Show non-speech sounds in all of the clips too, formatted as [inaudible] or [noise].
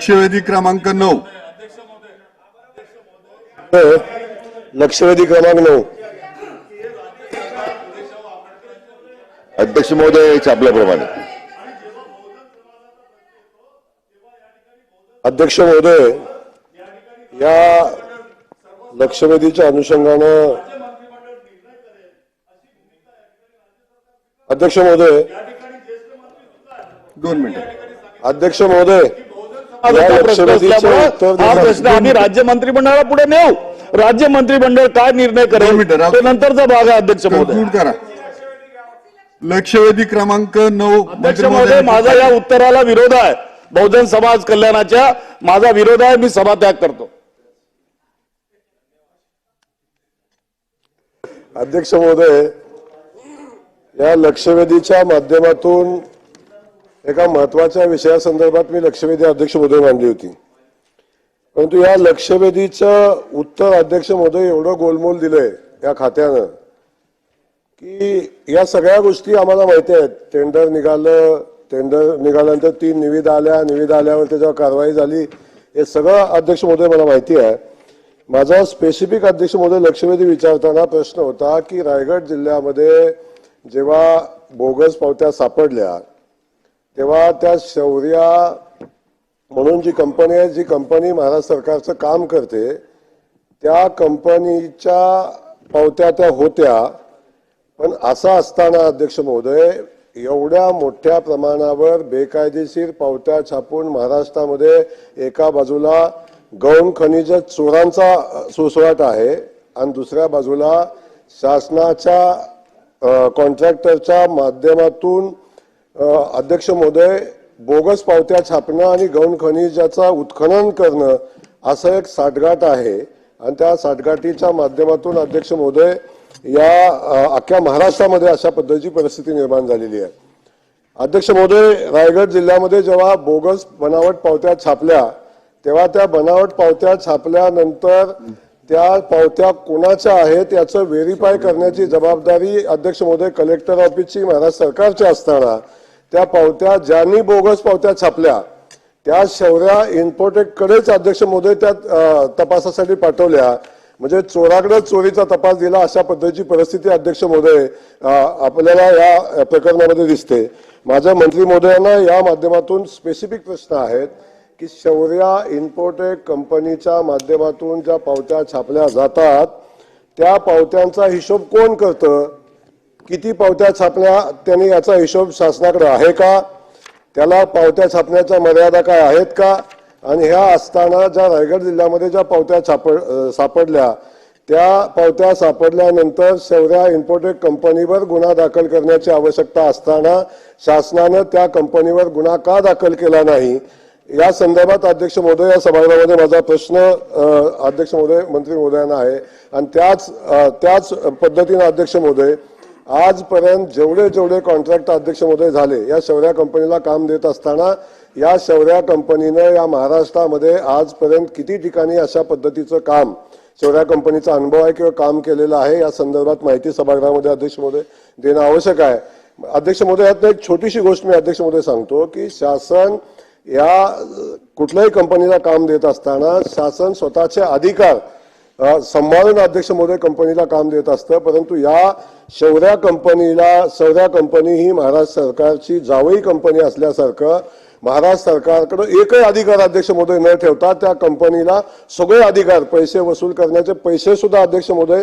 लक्षवेधी क्रमांक नऊ. लक्षवेधी क्रमांक नऊ. अध्यक्ष महोदय छापल्याप्रमाणे अध्यक्ष महोदय या लक्षवेधीच्या अनुषंगानं अध्यक्ष महोदय दोन मिनिटं. अध्यक्ष महोदय प्रश्न असल्यामुळं हा प्रश्न आम्ही राज्य मंत्रिमंडळाला पुढे नेऊ. राज्य मंत्रिमंडळ काय निर्णय करेल. तो नंतरचा भाग आहे अध्यक्ष महोदय. करा. लक्षवेधी क्रमांक नऊ अध्यक्ष महोदय माझा या उत्तराला विरोध आहे. बहुजन समाज कल्याणाच्या माझा विरोध आहे मी सभात्याग करतो. अध्यक्ष महोदय या लक्षवेधीच्या माध्यमातून एका महत्त्वाच्या विषयासंदर्भात मी लक्षवेधी अध्यक्ष महोदय मांडली होती. परंतु या लक्षवेधीचं उत्तर अध्यक्ष महोदय एवढं गोलमोल दिलंय या खात्यानं की या सगळ्या गोष्टी आम्हाला माहिती आहेत. टेंडर निघालं टेंडर निघाल्यानंतर तीन निविदा आल्या निविदा आल्यावर त्याच्यावर कारवाई झाली. हे सगळं अध्यक्ष महोदय मला माहिती आहे. माझा स्पेसिफिक अध्यक्ष महोदय लक्षवेधी विचारताना प्रश्न होता की रायगड जिल्ह्यामध्ये जेव्हा बोगस पावत्या सापडल्या तेव्हा त्या शौर्या म्हणून जी कंपनी आहे जी कंपनी महाराष्ट्र सरकारचं काम करते त्या कंपनीच्या पावत्या त्या होत्या. पण असं असताना अध्यक्ष महोदय एवढ्या मोठ्या प्रमाणावर बेकायदेशीर पावत्या छापून महाराष्ट्रामध्ये एका बाजूला गौण खनिज चोरांचा सुसवाट आहे आणि दुसऱ्या बाजूला शासनाच्या कॉन्ट्रॅक्टरच्या माध्यमातून अध्यक्ष महोदय बोगस पावत्या छापणं आणि गौण खनिजाचा उत्खनन करणं असं एक साठगाठ आहे. आणि त्या साठगाठीच्या माध्यमातून अध्यक्ष महोदय या अख्ख्या महाराष्ट्रामध्ये अशा पद्धतीची परिस्थिती निर्माण झालेली आहे. अध्यक्ष महोदय रायगड जिल्ह्यामध्ये जेव्हा बोगस बनावट पावत्या छापल्या तेव्हा त्या बनावट पावत्या छापल्यानंतर त्या पावत्या कोणाच्या आहेत याचं व्हेरीफाय करण्याची जबाबदारी अध्यक्ष महोदय कलेक्टर ऑफिसची महाराष्ट्र सरकारची असताना त्या पावत्या ज्यांनी बोगस पावत्या छापल्या त्या शौर्या इन्फोटेककडेच अध्यक्ष मोदय त्या तपासासाठी पाठवल्या. म्हणजे चोराकडे चोरीचा तपास दिला अशा पद्धतीची परिस्थिती अध्यक्ष महोदय आपल्याला या प्रकरणामध्ये दिसते. माझ्या मंत्री महोदयांना या माध्यमातून स्पेसिफिक प्रश्न आहेत की शौर्या इन्फोटेक कंपनीच्या माध्यमातून ज्या पावत्या छापल्या जातात त्या पावत्यांचा हिशोब कोण करतं? किती पावत्या छापल्या त्यांनी याचा हिशोब शासनाकडे आहे का? त्याला पावत्या छापण्याच्या मर्यादा काय आहेत का? आणि ह्या असताना ज्या रायगड जिल्ह्यामध्ये ज्या पावत्या छापड सापडल्या त्या पावत्या सापडल्यानंतर सौऱ्या इम्पोर्टेड कंपनीवर गुन्हा दाखल करण्याची आवश्यकता असताना शासनानं त्या कंपनीवर गुन्हा का दाखल केला नाही? या संदर्भात अध्यक्ष महोदय या सभागृहामध्ये माझा प्रश्न अध्यक्ष महोदय मंत्री महोदयांना आहे. आणि त्याच त्याच पद्धतीनं अध्यक्ष महोदय आजपर्यंत जेवढे जेवढे कॉन्ट्रॅक्ट अध्यक्ष महोदय झाले या शौर्या कंपनीला काम देत असताना या शौर्या कंपनीनं या महाराष्ट्रामध्ये आजपर्यंत किती ठिकाणी अशा पद्धतीचं काम शौर्या कंपनीचा अनुभव आहे किंवा काम केलेलं आहे या संदर्भात माहिती सभागृहामध्ये अध्यक्ष महोदय देणं आवश्यक आहे. अध्यक्ष महोदयात एक छोटीशी गोष्ट मी अध्यक्ष महोदय सांगतो की शासन या कुठल्याही कंपनीला काम देत असताना शासन स्वतःचे अधिकार सांभाळून अध्यक्ष महोदय कंपनीला काम देत असतं परंतु या शौर्या कंपनीला शौर्या कंपनी ही महाराष्ट्र सरकारची जावई कंपनी असल्यासारखं महाराष्ट्र सरकारकडे एकही अधिकार अध्यक्ष महोदय न ठेवता त्या कंपनीला सगळे अधिकार पैसे वसूल करण्याचे पैसे सुद्धा अध्यक्ष महोदय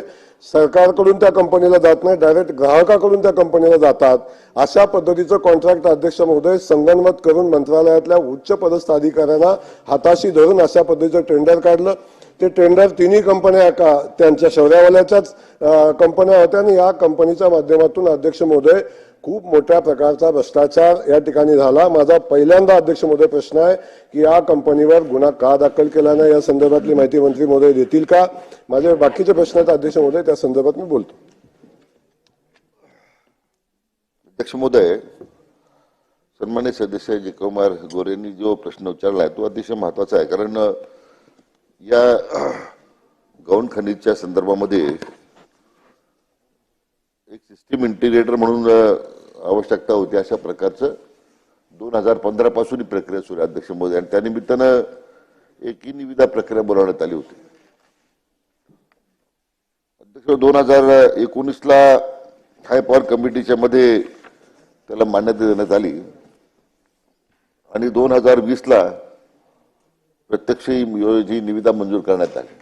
सरकारकडून त्या कंपनीला जात नाही डायरेक्ट ग्राहकाकडून त्या कंपनीला जातात. अशा पद्धतीचं कॉन्ट्रॅक्ट अध्यक्ष महोदय संगनमत करून मंत्रालयातल्या उच्च पदस्थ अधिकाऱ्यांना हाताशी धरून अशा पद्धतीचं टेंडर काढलं. ते टेंडर तिन्ही कंपन्या का त्यांच्या शौर्यावाल्याच्याच कंपन्या होत्या आणि या कंपनीच्या माध्यमातून अध्यक्ष महोदय खूप मोठ्या प्रकारचा भ्रष्टाचार या ठिकाणी झाला. माझा पहिल्यांदा अध्यक्ष महोदय प्रश्न आहे की या कंपनीवर गुन्हा का दाखल केला नाही? या संदर्भातली माहिती मंत्री महोदय देतील का? माझे बाकीचे प्रश्न आहेत अध्यक्ष महोदय त्या संदर्भात मी बोलतो. अध्यक्ष महोदय सन्मान्य सदस्य जयकुमार गोरेंनी जो प्रश्न विचारला आहे तो अतिशय महत्त्वाचा आहे. कारण या गौण खनिजच्या संदर्भामध्ये एक सिस्टीम इंटिग्रेटर म्हणून आवश्यकता होती. अशा प्रकारचं दोन हजार पंधरा पासून ही प्रक्रिया सुरू आहे अध्यक्ष मोदी आणि त्यानिमित्तानं एक ही निविदा प्रक्रिया बोलावण्यात आली होती. अध्यक्ष दोन हजार एकोणीसला हाय पॉवर कमिटीच्या मध्ये त्याला मान्यता देण्यात आली. आणि दोन हजार वीसला प्रत्यक्ष ही निविदा मंजूर करण्यात आली.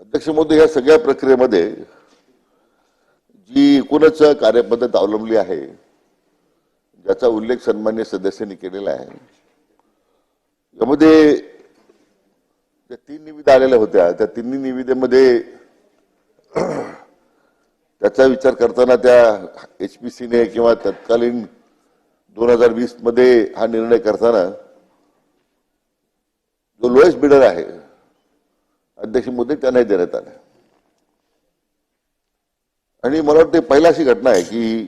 अध्यक्ष मोदी या सगळ्या प्रक्रियेमध्ये जी एकूणच कार्यपद्धत अवलंबली आहे ज्याचा उल्लेख सन्मान्य सदस्यांनी केलेला आहे यामध्ये ज्या तीन निविदा आलेल्या होत्या त्या तिन्ही निविदेमध्ये त्याचा विचार करताना त्या एच पी सीने किंवा तत्कालीन दोन हजार वीसमध्ये हा निर्णय करताना जो लोएस्ट बिडर आहे अध्यक्ष मोदी त्यांनाही देण्यात आले. आणि मला वाटते पहिला अशी घटना आहे की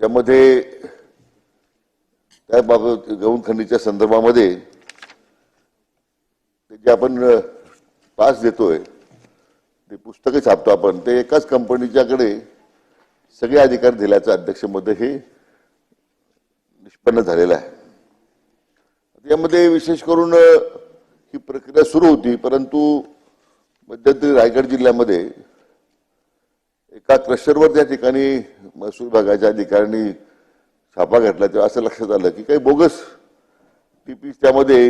ज्यामध्ये त्याबाबत गौण खंडीच्या संदर्भामध्ये ते जे आपण पास देतोय ते पुस्तकं छापतो आपण ते एकाच कंपनीच्याकडे सगळे अधिकार दिल्याचं अध्यक्षमध्ये हे निष्पन्न झालेलं आहे. यामध्ये विशेष करून ही प्रक्रिया सुरू होती परंतु मध्यंतरी रायगड जिल्ह्यामध्ये एका क्रशरवर त्या ठिकाणी महसूल विभागाच्या अधिकाऱ्यांनी छापा घातला. तेव्हा असं लक्षात आलं की काही बोगस टीपीस त्यामध्ये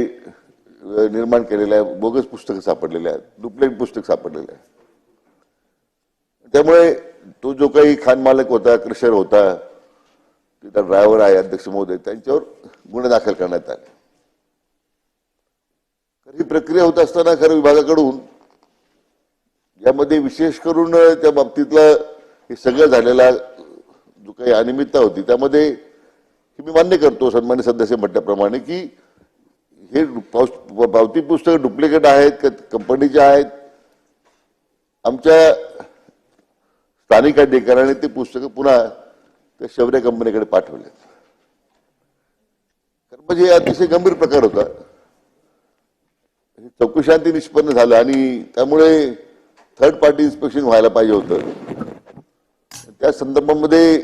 निर्माण केलेल्या आहे बोगस पुस्तकं सापडलेले आहेत. डुप्लेट पुस्तक सापडलेले आहे त्यामुळे तो जो काही खान मालक होता क्रशर होता तिथं ड्रायव्हर आहे अध्यक्ष महोदय त्यांच्यावर गुन्हे दाखल करण्यात आले. ही प्रक्रिया होत असताना खरं विभागाकडून यामध्ये विशेष करून त्या बाबतीतला हे सगळं झालेला जो काही अनियमितता होती त्यामध्ये मी मान्य करतो सन्मान्य सदस्य म्हटल्याप्रमाणे की हे पावती पुस्तकं डुप्लिकेट आहेत का कंपनीचे आहेत. आमच्या स्थानिक अधिकाऱ्याने ते पुस्तकं पुन्हा त्या शौर्य कंपनीकडे पाठवले कारण म्हणजे अतिशय गंभीर प्रकार होता. म्हणजे चौकशांती निष्पन्न झालं आणि त्यामुळे थर्ड पार्टी इन्स्पेक्शन व्हायला पाहिजे होतं. त्या संदर्भामध्ये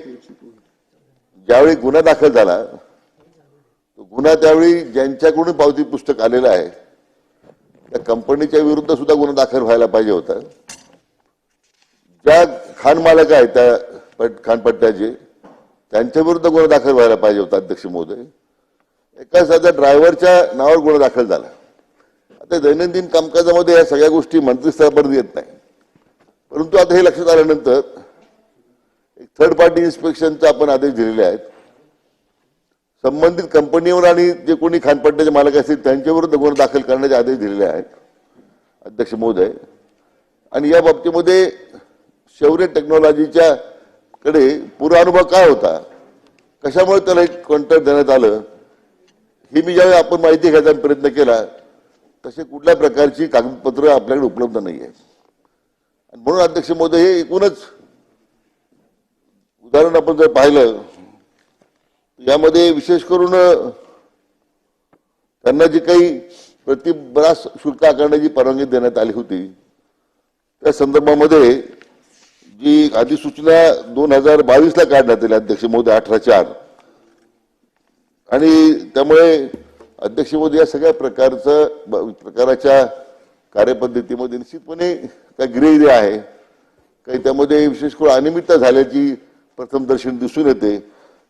ज्यावेळी गुन्हा दाखल झाला तो गुन्हा त्यावेळी ज्यांच्याकडून पावती पुस्तक आलेलं आहे त्या कंपनीच्या विरुद्ध सुद्धा गुन्हा दाखल व्हायला पाहिजे होता. ज्या खान मालक आहेत त्या पट खानपट्ट्याचे त्यांच्या विरुद्ध गुन्हा दाखल व्हायला पाहिजे होता अध्यक्ष महोदय. एका साध्या ड्रायव्हरच्या नावावर गुन्हा दाखल झाला. आता दैनंदिन कामकाजामध्ये या सगळ्या गोष्टी मंत्रिस्तरापर्यंत येत नाही. परंतु आता हे लक्षात आल्यानंतर एक थर्ड पार्टी इन्स्पेक्शनचा आपण आदेश दिलेले आहेत. संबंधित कंपनीवर आणि जे कोणी खानपट्ट्याचे मालक असतील त्यांच्याविरुद्ध गुन्हा दाखल करण्याचे आदेश दिलेले आहेत. अध्यक्ष महोदय. आणि या बाबतीमध्ये शौर्य टेक्नॉलॉजीच्या कडे पुरा अनुभव काय होता? कशामुळे त्याला एक कॉन्ट्रॅक्ट देण्यात आलं? ही मी ज्यावेळी आपण माहिती घ्यायचा प्रयत्न केला तसे कुठल्या प्रकारची कागदपत्र आपल्याकडे उपलब्ध नाही आहेत आणि म्हणून अध्यक्ष महोदय हे एकूणच उदाहरण आपण जर पाहिलं यामध्ये विशेष करून त्यांना जी काही प्रतिबरा शुल्क आकारण्याची परवानगी देण्यात आली होती त्या संदर्भामध्ये जी अधिसूचना दोन हजार बावीसला काढण्यात आली अध्यक्ष महोदय अठरा चार. आणि त्यामुळे अध्यक्ष मोदी या सगळ्या प्रकारचं प्रकाराच्या कार्यपद्धतीमध्ये निश्चितपणे काही गृहिणी आहे. काही त्यामध्ये विशेष करून अनियमितता झाल्याची प्रथम दर्शन दिसून येते.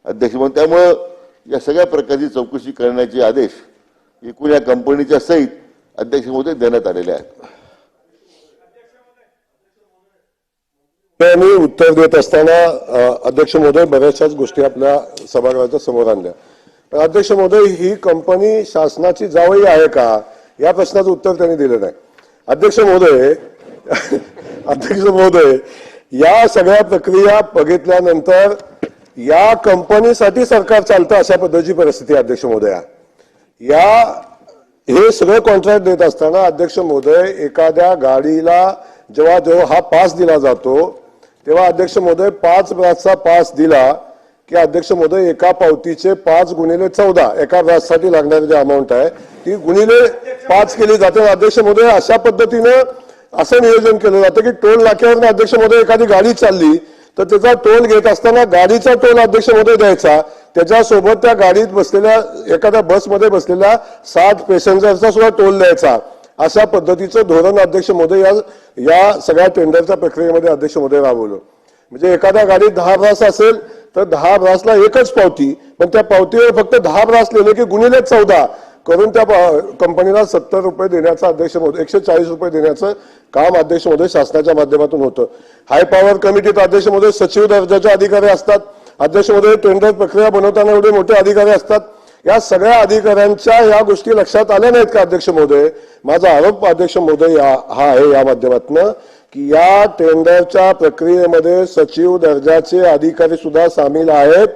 अध्यक्ष म्हणून त्यामुळं या सगळ्या प्रकारची चौकशी करण्याचे आदेश एकूण या कंपनीच्या सहित अध्यक्ष मोदी देण्यात आलेले आहेत. मी उत्तर देत असताना अध्यक्ष महोदय बऱ्याचशाच गोष्टी आपल्या सभागृहाच्या समोर आणल्या. अध्यक्ष महोदय ही कंपनी शासनाची जावई आहे का? या प्रश्नाचं उत्तर त्यांनी दिलं नाही. अध्यक्ष महोदय [laughs] अध्यक्ष महोदय या सगळ्या प्रक्रिया बघितल्यानंतर या कंपनीसाठी सरकार चालतं अशा पद्धतीची परिस्थिती अध्यक्ष महोदया. या हे सगळं कॉन्ट्रॅक्ट देत असताना अध्यक्ष महोदय एखाद्या गाडीला जेव्हा जेव्हा हा पास दिला जातो तेव्हा अध्यक्ष महोदय पाच ब्रासचा पास दिला की अध्यक्ष महोदय एका पावतीचे पाच गुणिले चौदा एका ब्राससाठी लागणारी जी अमाऊंट आहे ती गुणिले पाच केली जाते. अध्यक्ष महोदय अशा पद्धतीनं असं नियोजन केलं जातं की टोल नाक्यावर अध्यक्ष महोदय एखादी गाडी चालली तर त्याचा टोल घेत असताना गाडीचा टोल अध्यक्ष महोदय द्यायचा. त्याच्यासोबत त्या गाडीत बसलेल्या एखाद्या बसमध्ये बसलेल्या साठ पॅसेंजरचा सुद्धा टोल द्यायचा. अशा पद्धतीचं धोरण अध्यक्ष महोदय या या सगळ्या टेंडरच्या प्रक्रियेमध्ये अध्यक्ष महोदय राबवलं. म्हणजे एखाद्या गाडीत दहा तास असेल तर दहा ब्रासला एकच पावती. पण त्या पावतीवर फक्त दहा ब्रास लिहिले की गुणिले चौदा. करून त्या कंपनीला सत्तर रुपये देण्याचा अध्यक्ष महोदय एकशे चाळीस रुपये देण्याचं काम अध्यक्ष महोदय शासनाच्या माध्यमातून होतं. हाय पॉवर कमिटीत अध्यक्ष महोदय सचिव दर्जाचे अधिकारी असतात. अध्यक्ष महोदय टेंडर प्रक्रिया बनवताना एवढे मोठे अधिकारी असतात. या सगळ्या अधिकाऱ्यांच्या या गोष्टी लक्षात आल्या नाहीत का अध्यक्ष महोदय? माझा आरोप अध्यक्ष महोदय या- हा आहे या माध्यमातून. की या टेंडरच्या प्रक्रियेमध्ये सचिव दर्जाचे अधिकारी सुद्धा सामील आहेत.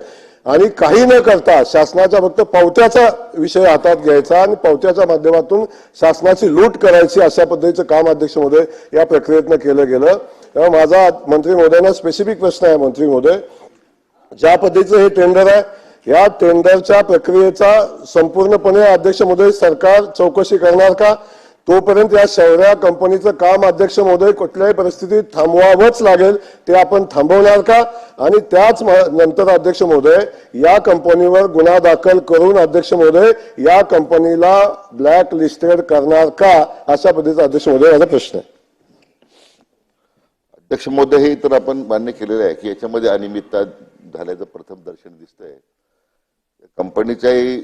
आणि काही न करता शासनाच्या फक्त पावत्याचा विषय हातात घ्यायचा आणि पावत्याच्या माध्यमातून शासनाची लूट करायची अशा पद्धतीचं काम अध्यक्ष महोदय या प्रक्रियेतनं केलं गेलं. तेव्हा माझा मंत्री महोदयांना स्पेसिफिक प्रश्न आहे मंत्री महोदय. ज्या पद्धतीचं हे टेंडर आहे या टेंडरच्या प्रक्रियेचा संपूर्णपणे अध्यक्ष महोदय सरकार चौकशी करणार का? तोपर्यंत या शहरा कंपनीचं काम अध्यक्ष महोदय कुठल्याही परिस्थितीत थांबवावंच लागेल ते आपण थांबवणार का? आणि त्याच नंतर अध्यक्ष महोदय या कंपनीवर गुन्हा दाखल करून अध्यक्ष महोदय या कंपनीला ब्लॅक लिस्टेड करणार का? अशा पद्धतीचा अध्यक्ष महोदय माझा प्रश्न आहे. अध्यक्ष महोदय हे तर आपण मान्य केलेलं आहे की याच्यामध्ये अनियमितता झाल्याचं प्रथम दर्शन दिसतंय. कंपनीच्याही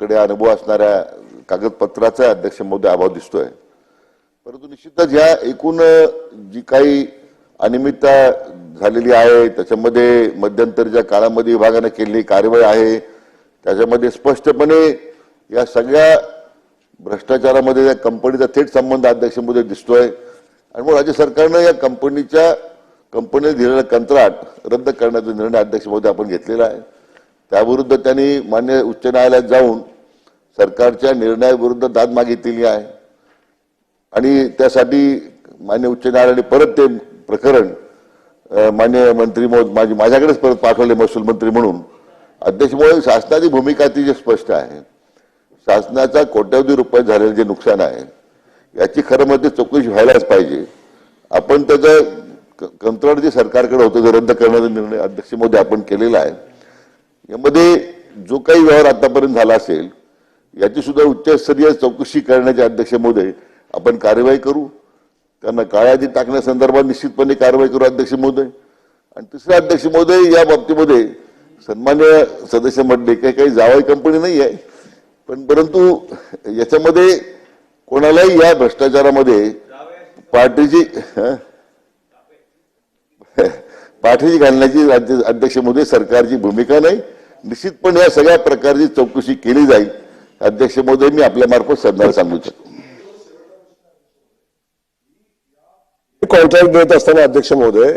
कडे अनुभव असणाऱ्या कागदपत्राचा अध्यक्ष महोदय अभाव दिसतोय. परंतु निश्चितच ह्या एकूण जी काही अनियमितता झालेली आहे त्याच्यामध्ये मध्यंतरीच्या काळामध्ये विभागाने केलेली कारवाई आहे त्याच्यामध्ये स्पष्टपणे या सगळ्या भ्रष्टाचारामध्ये या कंपनीचा थेट संबंध अध्यक्ष महोदय दिसतोय. आणि मग राज्य सरकारनं या कंपनीच्या कंपनीने दिलेलं कंत्राट रद्द करण्याचा निर्णय अध्यक्ष आपण घेतलेला आहे. त्याविरुद्ध त्यांनी मान्य उच्च न्यायालयात जाऊन सरकारच्या निर्णयाविरुद्ध दाद मागितलेली आहे. आणि त्यासाठी मान्य उच्च न्यायालयाने परत ते प्रकरण मान्य मंत्री माझी माझ्याकडेच परत पाठवले महसूल मंत्री म्हणून. अध्यक्षमुळे शासनाची भूमिका अतिशय स्पष्ट आहे. शासनाचा कोट्यावधी रुपये झालेलं जे नुकसान आहे याची खरं म्हणजे चौकशी व्हायलाच पाहिजे. आपण त्याचं क- कंत्राट जे सरकारकडे होतं ते रद्द करण्याचा निर्णय अध्यक्ष मोदी आपण केलेला आहे यामध्ये जो काही व्यवहार आतापर्यंत झाला असेल याची सुद्धा उच्चस्तरीय चौकशी करण्याचे अध्यक्ष मोदय आपण कार्यवाही करू. त्यांना काळ्यादी टाकण्यासंदर्भात निश्चितपणे कारवाई करू अध्यक्ष महोदय आणि तिसरे अध्यक्ष महोदय या बाबतीमध्ये सन्मान्य सदस्य म्हटले काही काही जावाई कंपनी नाही आहे. पण परंतु याच्यामध्ये कोणालाही या भ्रष्टाचारामध्ये पार्टीची हं? पाठीची घालण्याची राज्य अध्यक्ष मोदी सरकारची भूमिका नाही. निश्चितपणे या सगळ्या प्रकारची चौकशी केली जाईल. अध्यक्ष मोदी मी आपल्या मार्फत सांगू शकतो कॉन्ट्रॅक्ट देत असताना अध्यक्ष महोदय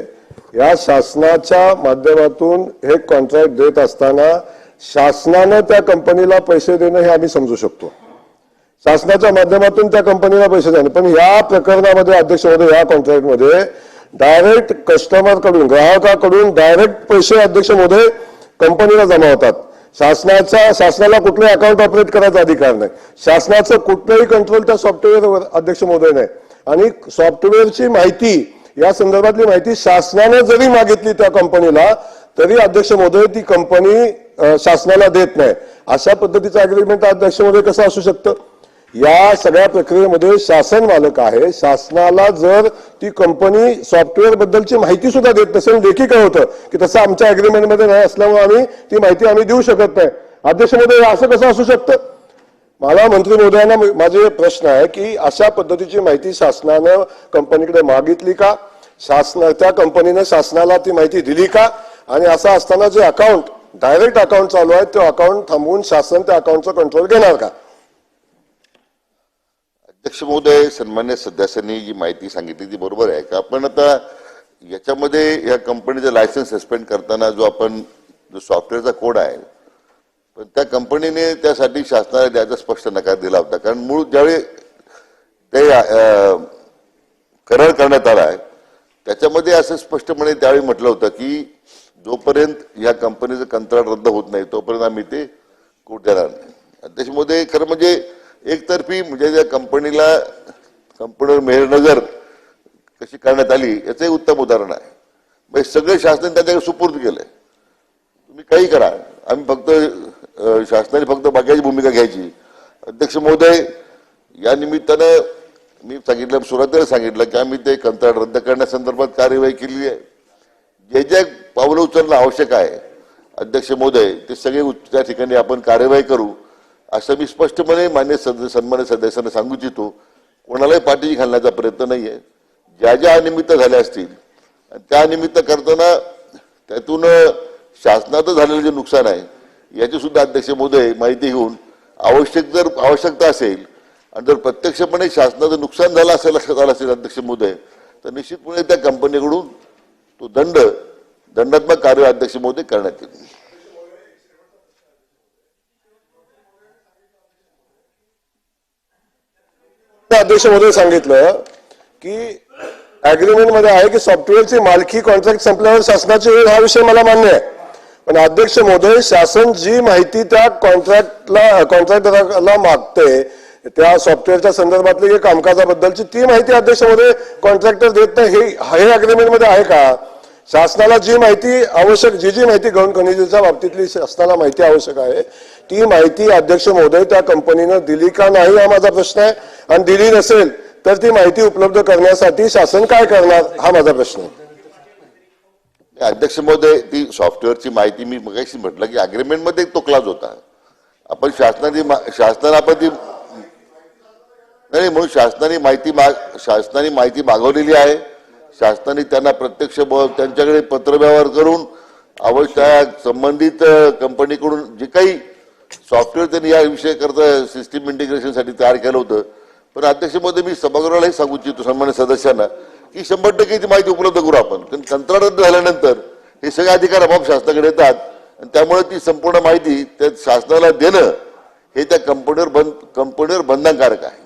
या शासनाच्या माध्यमातून हे कॉन्ट्रॅक्ट देत असताना शासनानं त्या कंपनीला पैसे देणं हे आम्ही समजू शकतो. शासनाच्या माध्यमातून त्या कंपनीला पैसे देणं. पण या प्रकरणामध्ये अध्यक्ष महोदय या कॉन्ट्रॅक्टमध्ये डायरेक्ट कस्टमरकडून ग्राहकाकडून डायरेक्ट पैसे अध्यक्ष महोदय कंपनीला जमा होतात. शासनाचा शासनाला कुठलंही अकाउंट ऑपरेट करायचा अधिकार नाही. शासनाचं कुठलंही कंट्रोल त्या सॉफ्टवेअरवर अध्यक्ष महोदय नाही. आणि सॉफ्टवेअरची माहिती या संदर्भातली माहिती शासनाने जरी मागितली त्या कंपनीला तरी अध्यक्ष महोदय ती कंपनी शासनाला देत नाही. अशा पद्धतीचं अग्रीमेंट अध्यक्ष महोदय कसं असू शकतं? या सगळ्या प्रक्रियेमध्ये शासन मालक आहे. शासनाला जर ती कंपनी सॉफ्टवेअर बद्दलची माहिती सुद्धा देत नसेल लेखी काय होतं की तसं आमच्या अग्रीमेंटमध्ये नाही असल्यामुळे आम्ही ती माहिती आम्ही देऊ शकत नाही. अध्यक्ष महोदय असं कसं असू शकतं? मला मंत्री महोदयांना माझे प्रश्न आहे की अशा पद्धतीची माहिती शासनानं कंपनीकडे मागितली का? शासन त्या कंपनीनं शासनाला ती माहिती दिली का? आणि असं असताना जे अकाउंट डायरेक्ट अकाउंट चालू आहे ते अकाउंट थांबवून शासन त्या अकाउंटचा कंट्रोल घेणार का? अध्यक्ष महोदय सन्मान्य सदस्यांनी जी माहिती सांगितली ती बरोबर आहे का? आपण आता याच्यामध्ये या कंपनीचं लायसन्स सस्पेंड करताना जो आपण जो सॉफ्टवेअरचा कोड आहे पण त्या कंपनीने त्यासाठी शासनाला द्यायचा स्पष्ट नकार दिला होता. कारण मूळ ज्यावेळी ते करार करण्यात आला आहे त्याच्यामध्ये असं स्पष्टपणे त्यावेळी म्हटलं होतं की जोपर्यंत या कंपनीचं कंत्राट रद्द होत नाही तोपर्यंत आम्ही ते कोट देणार नाही. अध्यक्ष खरं म्हणजे एकतर्फी म्हणजे ज्या कंपनीला कंपनीवर मेहरनजर कशी करण्यात आली याचं एक उत्तम उदाहरण आहे. म्हणजे सगळे शासन त्यांच्याकडे सुपूर्द केलंय. तुम्ही काही करा. आम्ही फक्त शासनाने फक्त बाकीची भूमिका घ्यायची. अध्यक्ष महोदय या निमित्तानं मी सांगितलं सुरुवातीला सांगितलं की आम्ही ते कंत्राट रद्द करण्यासंदर्भात कार्यवाही केलेली आहे. जे जे पावलं उचलणं आवश्यक आहे अध्यक्ष महोदय ते सगळे त्या ठिकाणी आपण कार्यवाही करू. असं मी स्पष्टपणे मान्य सदस्य सन्मान्य सदस्यांना सांगू इच्छितो कोणालाही पाठीशी घालण्याचा प्रयत्न नाही आहे ज्या ज्या निमित्त झाल्या असतील आणि त्या निमित्त करताना त्यातून शासनाचं झालेलं जे नुकसान आहे याची सुद्धा अध्यक्ष महोदय माहिती घेऊन आवश्यक जर आवश्यकता असेल आणि जर प्रत्यक्षपणे शासनाचं नुकसान झालं असेल लक्षात आलं असेल अध्यक्ष महोदय तर निश्चितपणे त्या कंपनीकडून तो दंड दंडात्मक कार्य अध्यक्ष महोदय करण्यात येईल. अध्यक्ष महोदय सांगितलं की अग्रीमेंटमध्ये आहे की सॉफ्टवेअरची मालकी कॉन्ट्रॅक्ट संपल्यावर शासनाची होईल हा विषय मला मान्य आहे. पण अध्यक्ष महोदय शासन जी माहिती त्या कॉन्ट्रॅक्टला कॉन्ट्रॅक्टरला मागते त्या सॉफ्टवेअरच्या संदर्भातली कामकाजाबद्दलची ती माहिती अध्यक्ष महोदय कॉन्ट्रॅक्टर देत नाही. हे हे अग्रीमेंटमध्ये आहे का? शासनाला जी माहिती आवश्यक जी जी माहिती गौण खनिजेच्या बाबतीतली शासनाला माहिती आवश्यक आहे ती माहिती अध्यक्ष महोदय त्या कंपनीनं दिली का नाही हा माझा प्रश्न आहे. आणि दिली नसेल तर ती माहिती उपलब्ध करण्यासाठी शासन काय करणार हा माझा प्रश्न आहे. अध्यक्ष महोदय ती सॉफ्टवेअरची माहिती मी मगाशी म्हटलं की अग्रीमेंटमध्ये तो क्लाज होता. आपण शासनाने मा- शासनाला आपण ती नाही म्हणून शासनाने माहिती माग शासनाने माहिती मागवलेली आहे. शासनाने त्यांना प्रत्यक्ष त्यांच्याकडे पत्रव्यवहार करून आवश्यक संबंधित कंपनीकडून जे काही सॉफ्टवेअर त्यांनी या विषय करता सिस्टीम इंटिग्रेशनसाठी तयार केलं होतं. पण अध्यक्षमध्ये मी सभागृहालाही सांगू इच्छितो सन्मान्य सदस्यांना की शंभर टक्के ती माहिती उपलब्ध करू आपण. कारण कंत्राट रद्द झाल्यानंतर हे सगळे अधिकार आपोआप शासनाकडे येतात. आणि त्यामुळे ती संपूर्ण माहिती त्या शासनाला देणं हे त्या कंपनीवर बंद कंपनीवर बंधनकारक आहे.